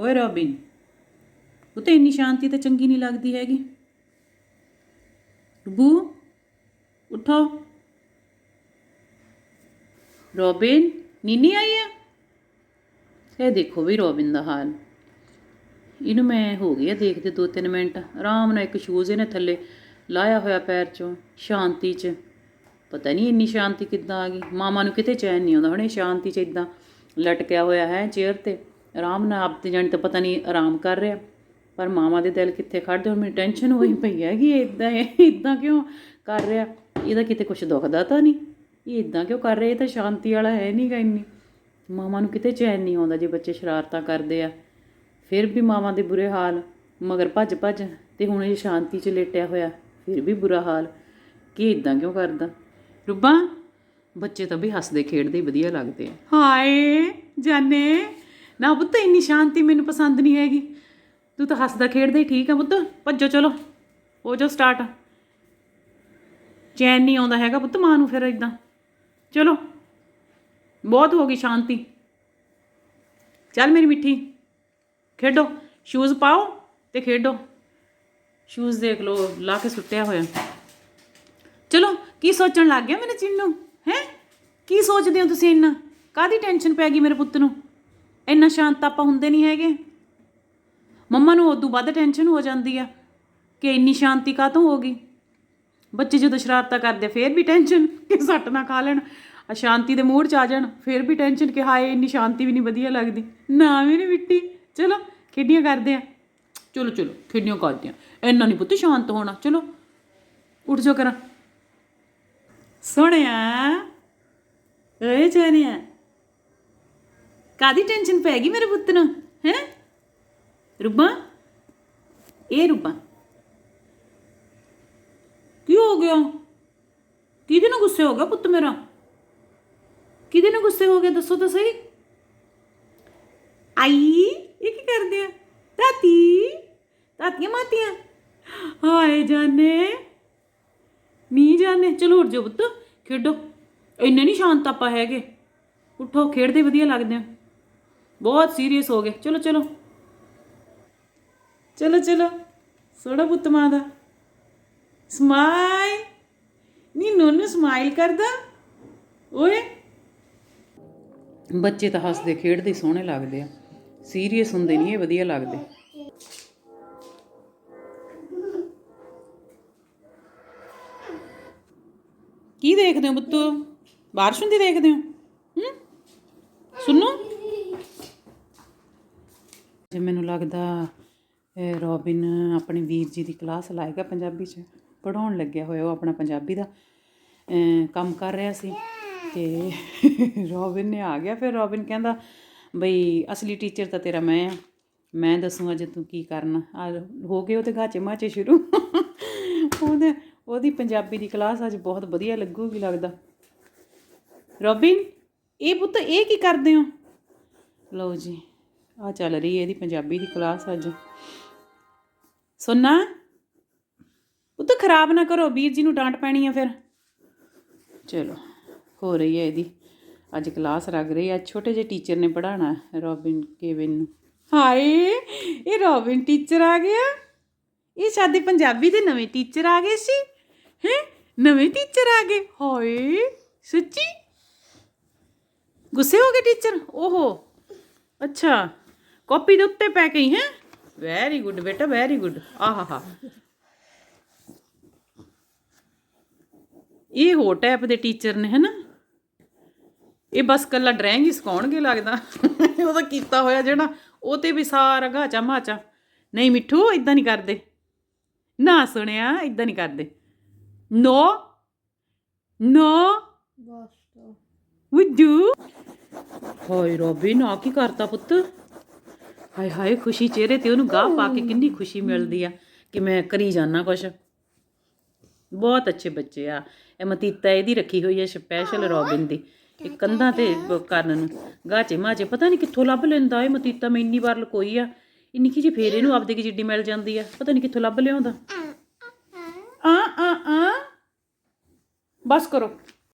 ਓਏ ਰੋਬਿਨ, ਉਹ ਤੇ ਇੰਨੀ ਸ਼ਾਂਤੀ ਤਾਂ ਚੰਗੀ ਨਹੀਂ ਲੱਗਦੀ ਹੈਗੀ। ਰੁਬੂ ਉਠੋ। ਰੋਬਿਨ, ਨੀਨੀ ਆਈ ਹੈ ਇਹ ਦੇਖੋ ਵੀ ਰੋਬਿਨ ਦਾ ਹਾਲ। ਇਹਨੂੰ ਮੈਂ ਹੋ ਗਿਆ ਦੇਖਦੇ 2-3 ਮਿੰਟ। ਆਰਾਮ ਨਾਲ ਇੱਕ ਸ਼ੂਜ਼ ਇਹਨੇ ਥੱਲੇ ਲਾਇਆ ਹੋਇਆ ਪੈਰ 'ਚੋਂ, ਸ਼ਾਂਤੀ 'ਚ। ਪਤਾ ਨਹੀਂ ਇੰਨੀ ਸ਼ਾਂਤੀ ਕਿੱਦਾਂ ਆ ਗਈ। ਮਾਮਾ ਨੂੰ ਕਿਤੇ ਚੈਨ ਨਹੀਂ ਆਉਂਦਾ, ਹੁਣੇ ਸ਼ਾਂਤੀ 'ਚ ਇਦਾਂ ਲਟਕਿਆ ਹੋਇਆ ਹੈ ਚੇਅਰ ਤੇ। ਆਰਾਮ ਨਾਲ ਆਪ ਤੇ ਜਾਣੀ ਤਾਂ ਪਤਾ ਨਹੀਂ ਆਰਾਮ ਕਰ ਰਿਹਾ। ਪਰ ਮਾਵਾਂ ਦੇ ਦਿਲ ਕਿੱਥੇ ਖੜਦੇ ਹੁਣ? ਮੈਨੂੰ ਟੈਨਸ਼ਨ ਹੋਈ ਪਈ ਹੈ ਕਿ ਇਦਾਂ ਇਦਾਂ ਕਿਉਂ ਕਰ ਰਿਹਾ? ਇਹਦਾ ਕਿਤੇ ਕੁਝ ਦੁਖਦਾ ਤਾਂ ਨਹੀਂ। ਇਹ ਇਦਾਂ ਕਿਉਂ ਕਰ ਰਿਹਾ? ਇਹ ਤਾਂ ਸ਼ਾਂਤੀ ਵਾਲਾ ਹੈ ਨਹੀਂਗਾ ਇੰਨੀ। ਮਾਵਾਂ ਨੂੰ ਕਿਤੇ ਚੈਨ ਨਹੀਂ ਆਉਂਦਾ ਜੇ ਬੱਚੇ ਸ਼ਰਾਰਤਾਂ ਕਰਦੇ ਆ। ਫਿਰ ਵੀ ਮਾਵਾਂ ਦੇ ਬੁਰੇ ਹਾਲ, ਮਗਰ ਭੱਜ ਭੱਜ ਤੇ ਹੁਣ ਇਹ ਸ਼ਾਂਤੀ 'ਚ ਲੇਟਿਆ ਹੋਇਆ, ਫਿਰ ਵੀ ਬੁਰਾ ਹਾਲ। ਕੀ ਇਦਾਂ ਕਿਉਂ ਕਰਦਾ? ਰੁੱਬਾ, ਬੱਚੇ ਤਾਂ ਵੀ ਹੱਸਦੇ ਖੇਡਦੇ ਹੀ ਵਧੀਆ ਲੱਗਦੇ ਆ। ਹਾਏ, ਜਾਨੇ। ਨਾ ਪੁੱਤ ਇੰਨੀ ਸ਼ਾਂਤੀ ਮੈਨੂੰ ਪਸੰਦ ਨਹੀਂ ਹੈਗੀ। ਤੂੰ ਤਾਂ ਹੱਸਦਾ ਖੇਡਦਾ ਹੀ ਠੀਕ ਆ ਪੁੱਤ। ਭੱਜੋ ਚਲੋ। ਹੋ ਜਾਓ ਸਟਾਰਟ ਚੈਨ ਨਹੀਂ ਆਉਂਦਾ ਹੈਗਾ ਪੁੱਤ ਮਾਂ ਨੂੰ ਫਿਰ ਇਦਾਂ ਚਲੋ। ਬਹੁਤ ਹੋ ਗਈ ਸ਼ਾਂਤੀ। ਚੱਲ ਮੇਰੀ ਮਿੱਠੀ। ਖੇਡੋ। ਸ਼ੂਜ਼ ਪਾਓ ਤੇ ਖੇਡੋ। ਸ਼ੂਜ਼ ਦੇਖ ਲਓ, ਲਾ ਕੇ ਸੁੱਟਿਆ ਹੋਇਆ। ਚਲੋ, ਕੀ ਸੋਚਣ ਲੱਗ ਗਿਆ ਮੇਰੇ ਚਿੰਨੂ? ਹੈ? ਕੀ ਸੋਚਦੇ ਹੋ ਤੁਸੀਂ ਇੰਨਾ? ਕਾਦੀ ਟੈਨਸ਼ਨ ਪੈ ਗਈ ਮੇਰੇ ਪੁੱਤ ਨੂੰ? ਇੰਨਾ ਸ਼ਾਂਤ ਆਪਾਂ ਹੁੰਦੇ ਨਹੀਂ ਹੈਗੇ। ਮੰਮਾ ਨੂੰ ਉਦੋਂ ਵੱਧ ਟੈਨਸ਼ਨ ਹੋ ਜਾਂਦੀ ਆ ਕਿ ਇੰਨੀ ਸ਼ਾਂਤੀ ਕਾਹਤੋਂ ਹੋ ਗਈ। ਬੱਚੇ ਜਦੋਂ ਸ਼ਰਾਰਤਾਂ ਕਰਦੇ ਆ, ਫੇਰ ਵੀ ਟੈਨਸ਼ਨ ਕਿ ਸੱਟ ਨਾ ਖਾ ਲੈਣ। ਅਸ਼ਾਂਤੀ ਦੇ ਮੂਡ ਚ ਆ ਜਾਣ ਫੇਰ ਵੀ ਟੈਨਸ਼ਨ ਕਿ ਹਾਏ ਇੰਨੀ ਸ਼ਾਂਤੀ ਵੀ ਨਹੀਂ ਵਧੀਆ ਲੱਗਦੀ। ਨਾ ਵੀ ਨਹੀਂ ਮਿੱਟੀ। ਚਲੋ ਖੇਡੀਆਂ ਕਰਦੇ ਆ। ਚਲੋ ਚਲੋ ਖੇਡੀਆਂ ਕਰਦੇ ਆ ਇੰਨਾ ਨਹੀਂ ਪੁੱਤ ਸ਼ਾਂਤ ਹੋਣਾ। ਚਲੋ ਉੱਠ ਜਾਓ ਕਰਾਂ। ਸੋਹਣਿਆ ਓਏ ਜਾਨਿਆ ਕਾਦੀ ਟੈਨਸ਼ਨ ਪੈ ਗਈ ਮੇਰੇ ਪੁੱਤ ਨੂੰ, ਹੈ? ਰੁਬਾ, ਇਹ ਰੁਬਾ। ਕੀ ਹੋ ਗਿਆ? ਕਿਹਦੇ ਨੂੰ ਗੁੱਸੇ ਹੋ ਗਿਆ ਪੁੱਤ ਮੇਰਾ? ਕਿਹਦੇ ਨੂੰ ਗੁੱਸੇ ਹੋ ਗਿਆ, ਦੱਸੋ ਤਾਂ ਸਹੀ। ਆਈ, ਇਹ ਕੀ ਕਰਦੇ ਆ? ਤਾਤੀ ਤਾਤੀਆਂ ਮਾਤੀਆਂ। ਹਾਏ ਜਾਨੇ। ਨਹੀਂ ਜਾਨੇ। ਚਲੋ ਉੱਠ ਜਾਓ ਪੁੱਤ, ਖੇਡੋ। ਇੰਨੇ ਨਹੀਂ ਸ਼ਾਂਤ ਆਪਾਂ ਹੈਗੇ। ਉੱਠੋ, ਖੇਡਦੇ ਵਧੀਆ ਲੱਗਦੇ ਆ। ਬਹੁਤ ਸੀਰੀਅਸ ਹੋ ਗਏ। ਚਲੋ ਚਲੋ। ਚਲੋ ਚਲੋ। ਸੋੜਾ ਪੁੱਤ ਮਾਂ ਦਾ। ਸਮਾਈਲ ਨੀ, ਨੋਨੂ ਸਮਾਈਲ ਕਰਦਾ? ਓਏ। ਬੱਚੇ ਤਾਂ ਹੱਸਦੇ, ਖੇਡਦੇ, ਸੋਹਣੇ ਲੱਗਦੇ ਆ। ਸੀਰੀਅਸ ਹੁੰਦੇ ਨਹੀਂ ਇਹ ਵਧੀਆ ਲੱਗਦੇ। ਕੀ ਦੇਖਦੇ ਹੋ ਪੁੱਤੂ? ਬਾਰਿਸ਼ ਹੁੰਦੀ ਦੇਖਦੇ ਹੋ? ਹੂੰ? ਸੁਣੋ। ਜੇ ਮੈਨੂੰ ਲੱਗਦਾ ਰੋਬਿਨ ਆਪਣੇ ਵੀਰ ਜੀ ਦੀ ਕਲਾਸ ਲਾਏਗਾ ਪੰਜਾਬੀ ਚ ਪੜਾਉਣ ਲੱਗਿਆ ਹੋਇਆ ਉਹ ਆਪਣਾ ਪੰਜਾਬੀ ਦਾ ਕੰਮ ਕਰ ਰਿਹਾ ਸੀ। ਤੇ ਰੋਬਿਨ ਨੇ ਆ ਗਿਆ, ਫਿਰ ਰੋਬਿਨ ਕਹਿੰਦਾ, ਬਈ, ਅਸਲੀ ਟੀਚਰ ਤਾਂ ਤੇਰਾ ਮੈਂ ਆ। ਮੈਂ ਦੱਸੂਗਾ ਜੇ ਤੂੰ ਕੀ ਕਰਨਾ। ਆ ਹੋ ਗਏ ਉਹ ਉਹਦੇ ਘਾਚੇ ਮਾਚੇ ਸ਼ੁਰੂ। ਉਹਦੇ, ਉਹਦੀ ਪੰਜਾਬੀ ਦੀ ਕਲਾਸ ਅੱਜ ਬਹੁਤ ਵਧੀਆ ਲੱਗੂਗੀ ਲੱਗਦਾ। ਰੋਬਿਨ, ਇਹ ਪੁੱਤ ਇਹ ਕੀ ਕਰਦੇ ਹੋ? ਲਓ ਜੀ। ਆ ਚੱਲ ਰਹੀ ਹੈ ਇਹਦੀ ਪੰਜਾਬੀ ਦੀ ਕਲਾਸ ਅੱਜ। ਸੁਣਨਾ ਪੁੱਤ ਖਰਾਬ ਨਾ ਕਰੋ, ਵੀਰ ਜੀ ਨੂੰ ਡਾਂਟ ਪੈਣੀ ਆ ਫਿਰ। ਚਲੋ, ਹੋ ਰਹੀ ਹੈ ਇਹਦੀ। ਅੱਜ ਕਲਾਸ ਲੱਗ ਰਹੀ ਹੈ ਛੋਟੇ ਜਿਹੇ ਟੀਚਰ ਨੇ ਪੜਾਉਣਾ ਰੋਬਿਨ ਕੇਵਿਨ ਨੂੰ। ਹਾਏ, ਇਹ ਰੋਬਿਨ ਟੀਚਰ ਆ ਗਿਆ? ਇਹ ਸਾਡੇ ਪੰਜਾਬੀ ਦੇ ਨਵੇਂ ਟੀਚਰ ਆ ਗਏ ਸੀ? ਹੈ, ਨਵੇਂ ਟੀਚਰ ਆ ਗਏ? ਹਾਏ, ਸੱਚੀ? ਗੁੱਸੇ ਹੋ ਗਏ ਟੀਚਰ ਓਹੋ, ਅੱਛਾ। ਕਾਪੀ ਦੇ ਉੱਤੇ ਪੈ ਗਈ ਹੈ? ਵੈਰੀ ਗੁੱਡ ਬੇਟਾ ਵੈਰੀ ਗੁੱਡ ਆਹਾਹਾ ਇਹ ਹੋ ਟੈਪ ਦੇ ਟੀਚਰ ਨੇ ਹਨਾ? ਇਹ ਬਸ ਕੱਲਾ ਡਰਾਇੰਗ ਹੀ ਸਿਖਾਉਣਗੇ ਲੱਗਦਾ। ਉਹਦਾ ਕੀਤਾ ਹੋਇਆ ਜਿਹੜਾ ਉਹ ਤੇ ਵੀ ਸਾਰਾ ਗਾਚਾ ਮਾਚਾ ਨਹੀਂ ਮਿੱਠੂ ਇਦਾਂ ਨਹੀਂ ਕਰਦੇ। ਨਾ ਸੁਣਿਆ ਇਦਾਂ ਨਹੀਂ ਕਰਦੇ। ਨੋ ਨੋ। ਵੀ ਡੂ ਹਾਏ ਰੋਬਿਨ ਆ ਕੀ ਕਰਤਾ ਪੁੱਤ? ਹਾਏ ਹਾਏ ਖੁਸ਼ੀ ਚਿਹਰੇ ਤੇ ਉਹਨੂੰ ਗਾਹ ਪਾ ਕੇ ਕਿੰਨੀ ਖੁਸ਼ੀ ਮਿਲਦੀ ਆ ਕਿ ਮੈਂ ਕਰੀ ਜਾਣਾ ਕੁਛ। ਬਹੁਤ ਅੱਛੇ ਬੱਚੇ ਆ। ਇਹ ਮਤੀਤਾ ਇਹਦੀ ਰੱਖੀ ਹੋਈ ਹੈ ਸਪੈਸ਼ਲ ਰੋਬਿਨ ਦੀ। ਇਹ ਕੰਧਾਂ ਤੇ ਕਰਨ ਨੂੰ। ਗਾਚੇ ਮਾਚੇ ਪਤਾ ਨਹੀਂ ਕਿੱਥੋਂ ਲੱਭ ਲੈਂਦਾ ਇਹ ਮਤੀਤਾ ਮੈਂ ਇੰਨੀ ਵਾਰ ਲਕੋਈ ਆ। ਇਹ ਨਿੱਕੀ ਜਿਹੀ ਫੇਰ ਇਹਨੂੰ ਆਪਦੇ ਕੀ ਜਿੱਡੀ ਮਿਲ ਜਾਂਦੀ ਆ। ਪਤਾ ਨਹੀਂ ਕਿੱਥੋਂ ਲੱਭ ਲਿਆਉਂਦਾ। ਆ ਆ ਆ। ਬਸ ਕਰੋ।